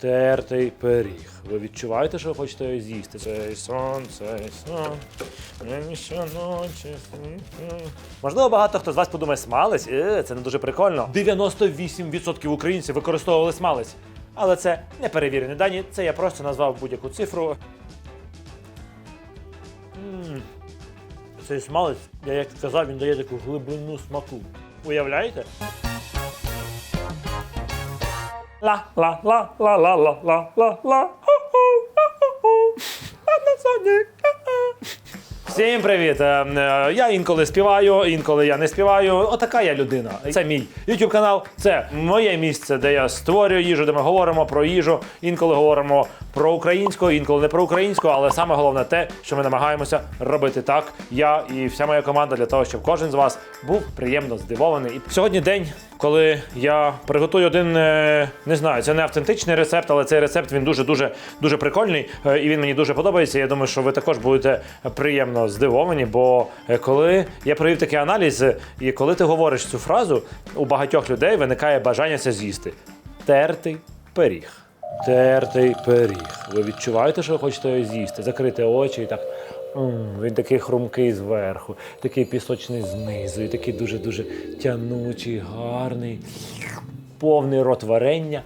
Тертий пиріг. Ви відчуваєте, що ви хочете його з'їсти? Цей сон, цей сон. мені щоночі. Можливо, багато хто з вас подумає, смалець? Е, це не дуже прикольно. 98% українців використовували смалець. Але це не перевірені дані, це я просто назвав будь-яку цифру. Цей смалець, я як сказав, він дає таку глибину смаку. Уявляєте? Ла ла ла ла ла ла ла ла ла. Всім привіт! Е, е, Я інколи співаю, інколи я не співаю. Отака я людина. Це мій YouTube канал, це моє місце, де я створюю їжу, де ми говоримо про їжу. Інколи говоримо про українську, інколи не про українську, але саме головне те, що ми намагаємося робити так. Я і вся моя команда для того, щоб кожен з вас був приємно здивований. І сьогодні день, коли я приготую один, е, не знаю, це не автентичний рецепт, але цей рецепт він дуже дуже прикольний, е, і він мені дуже подобається. Я думаю, що ви також будете приємно здивовані. Бо е, коли я провів такий аналіз, і коли ти говориш цю фразу, у багатьох людей виникає бажання це з'їсти. Тертий пиріг. Тертий пиріг. Ви відчуваєте, що ви хочете з'їсти? Закрити очі і так. Він такий хрумкий зверху, такий пісочний знизу, і такий дуже-дуже тянучий, гарний, повний рот варення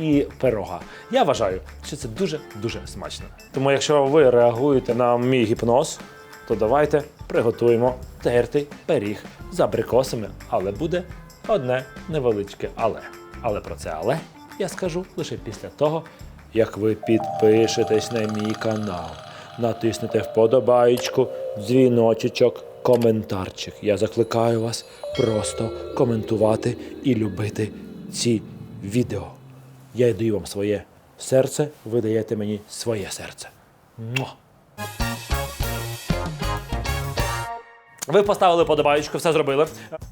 і пирога. Я вважаю, що це дуже-дуже смачно. Тому якщо ви реагуєте на мій гіпноз, то давайте приготуємо тертий пиріг з абрикосами, але буде одне невеличке але. Але про це але я скажу лише після того, як ви підпишетесь на мій канал, натиснете вподобаєчку, дзвіночечок, коментарчик. Я закликаю вас просто коментувати і любити ці відео. Я даю вам своє серце, ви даєте мені своє серце. Муа! Ви поставили подобаєчку, все зробили.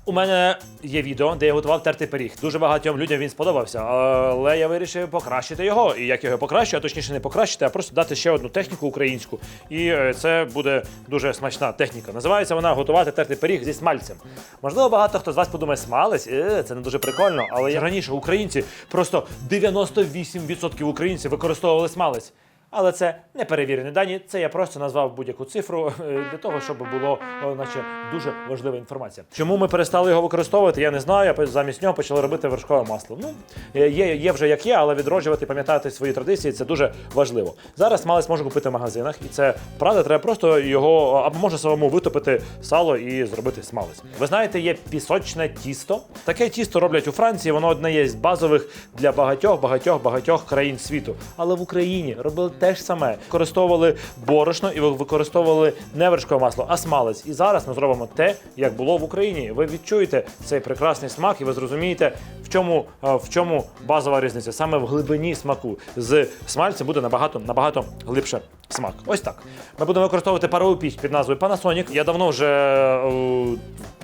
У мене є відео, де я готував тертий пиріг. Дуже багатьом людям він сподобався, але я вирішив покращити його. І як його покращу, а точніше не покращити, а просто дати ще одну техніку українську. І е, це буде дуже смачна техніка. Називається вона готувати тертий пиріг зі смальцем. Можливо, багато хто з вас подумає, смалець, е, це не дуже прикольно. Але раніше українці просто 98% українців використовували смалець. Але це не перевірені дані. Це я просто назвав будь-яку цифру е, для того, щоб було е, наче дуже важлива інформація. Чому ми перестали його використовувати? Я не знаю. а Замість нього почали робити вершкове масло. Ну е, є, є вже як є, але відроджувати, пам'ятати свої традиції це дуже важливо. Зараз малець можна купити в магазинах, і це правда. Треба просто його або може самому витопити сало і зробити смалець. Ви знаєте, є пісочне тісто. Таке тісто роблять у Франції. Воно одне є з базових для багатьох, багатьох, багатьох країн світу. Але в Україні робили те ж саме. Використовували борошно і використовували не вершкове масло, а смалець. І зараз ми зробимо те, як було в Україні. Ви відчуєте цей прекрасний смак, і ви зрозумієте, в чому, е, в чому базова різниця. Саме в глибині смаку. З смальцем буде набагато набагато глибше смак. Ось так. Ми будемо використовувати парову піч під назвою Panasonic. Я давно вже.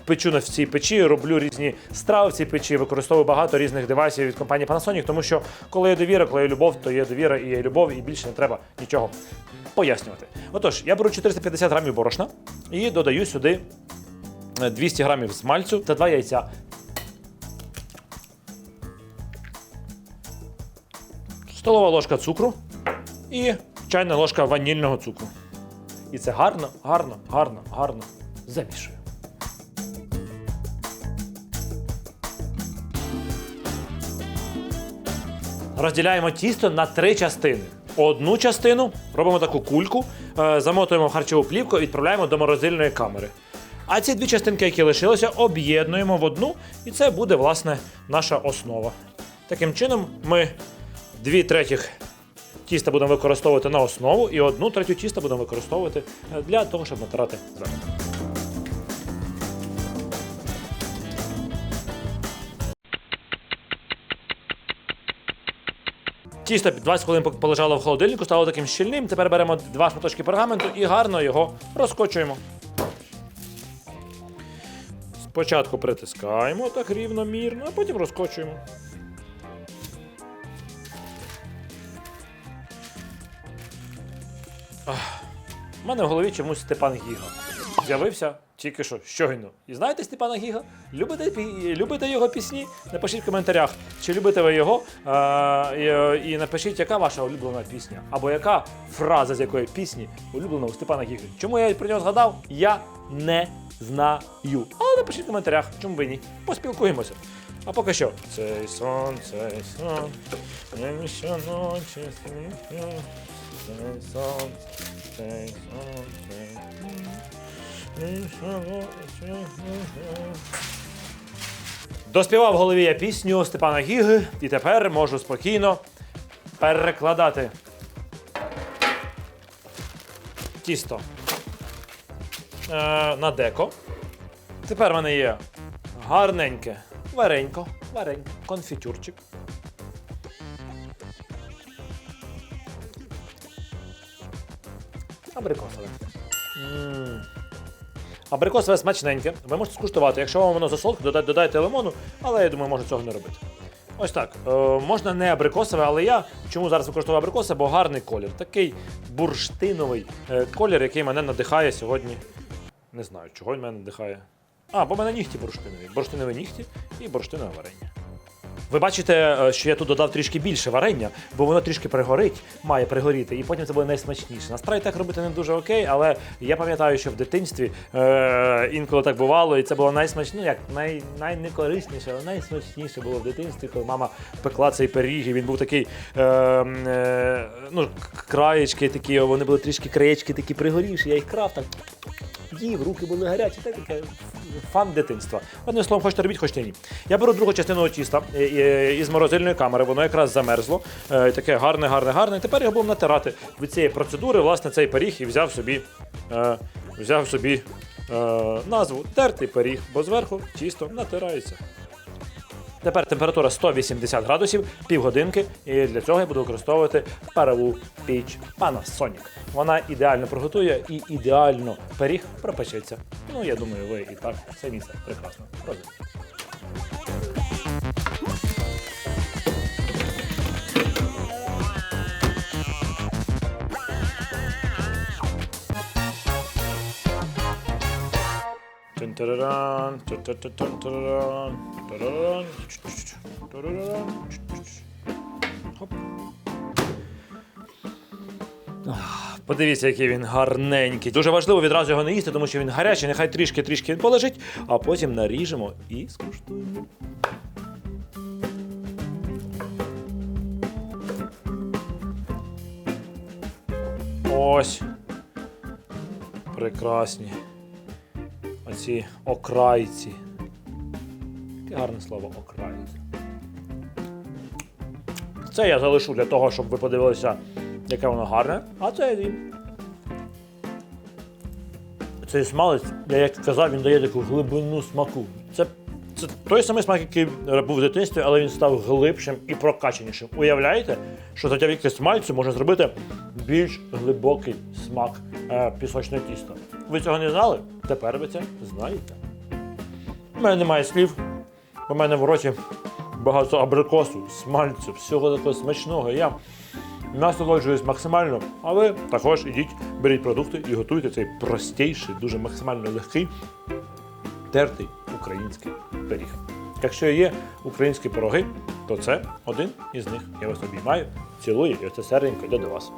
Е, Печу на цій печі, роблю різні страви в цій печі, використовую багато різних девайсів від компанії Panasonic, тому що коли є довіра, коли є любов, то є довіра і є любов, і більше не треба нічого пояснювати. Отож, я беру 450 грамів борошна і додаю сюди е, 200 грамів смальцю та два яйця. Столова ложка цукру і чайна ложка ванільного цукру. І це гарно, гарно, гарно, гарно замішую. Розділяємо тісто на три частини. Одну частину робимо таку кульку, е, замотуємо в харчову плівку і відправляємо до морозильної камери. А ці дві частинки, які лишилися, об'єднуємо в одну, і це буде, власне, наша основа. Таким чином, ми дві третіх тіста будемо використовувати на основу, і одну третю тіста будемо використовувати е, для того, щоб натирати зверху. Тісто 20 хвилин полежало в холодильнику, стало таким щільним. Тепер беремо два шматочки пергаменту і гарно його розкочуємо. Спочатку притискаємо так рівномірно, а потім розкочуємо. У мене в голові чомусь Степан Гіга. З'явився тільки що щойно. І знаєте Степана Гіга? Любите, любите його пісні? Напишіть в коментарях, чи любите ви його. А, і, і напишіть, яка ваша улюблена пісня, або яка фраза з якої пісні улюблена у Степана Гіги. Чому я про нього згадав? Я не знаю. Але напишіть в коментарях, чому ви ні. Поспілкуємося. А поки що. Цей сон, цей сон, не щоночі, цей сон, цей сон, цей сон, Доспівав в голові я пісню Степана Гіги, і тепер можу спокійно перекладати тісто е, на деко. Тепер в мене є гарненьке варенько, варенько, конфітюрчик. Абрикосове. М. Абрикосове смачненьке. Ви можете скуштувати. Якщо вам воно засолке, додайте, лимону, але я думаю, можна цього не робити. Ось так. Е, можна не абрикосове, але я чому зараз використовую абрикоси, бо гарний колір. Такий бурштиновий е, колір, який мене надихає сьогодні. Не знаю, чого він мене надихає. А, бо в мене нігті бурштинові. Бурштинові нігті і бурштинове варення. Ви бачите, е, що я тут додав трішки більше варення, бо воно трішки пригорить, має пригоріти, і потім це буде найсмачніше. Насправді так робити не дуже окей, але я пам'ятаю, що в дитинстві е, інколи так бувало, і це було найсмачніше, ну як най, найнекорисніше, але найсмачніше було в дитинстві, коли мама пекла цей пиріг, і він був такий, е, е, ну, краєчки такі, вони були трішки краєчки такі пригорівші, я їх крав так. Їв, руки були гарячі, так таке фан дитинства. Одним словом, хочете робіть, хочете ні. Я беру другу частину тіста е, е, із морозильної камери, воно якраз замерзло. Е, Таке гарне, гарне, гарне. Тепер його будемо натирати. Від цієї процедури, власне, цей пиріг і взяв собі, взяв собі назву тертий пиріг, бо зверху тісто натирається. Тепер температура 180 градусів, півгодинки, і для цього я буду використовувати парову піч Panasonic. Вона ідеально приготує і ідеально пиріг пропечеться. Ну, я думаю, ви і так це прекрасно розумієте. Хоп. Подивіться, який він гарненький. Дуже важливо відразу його не їсти, тому що він гарячий, нехай трішки-трішки полежить, а потім наріжемо і скуштуємо. Ось. Прекрасні. Оці окрайці. Таке гарне слово окрайці. Це я залишу для того, щоб ви подивилися, яке воно гарне. А це я. Цей смалець, я як казав, він дає таку глибину смаку. Це, це той самий смак, який був в дитинстві, але він став глибшим і прокачанішим. Уявляєте, що завдяки смальцю можна зробити більш глибокий смак е, пісочного тіста. Ви цього не знали? Тепер ви це знаєте. У мене немає слів. У мене в роті багато абрикосу, смальцю, всього такого смачного. Я насолоджуюсь максимально. А ви також ідіть, беріть продукти і готуйте цей простіший, дуже максимально легкий, тертий український пиріг. Якщо є українські пироги, то це один із них. Я вас обіймаю, цілую, і оце серденько йде до вас.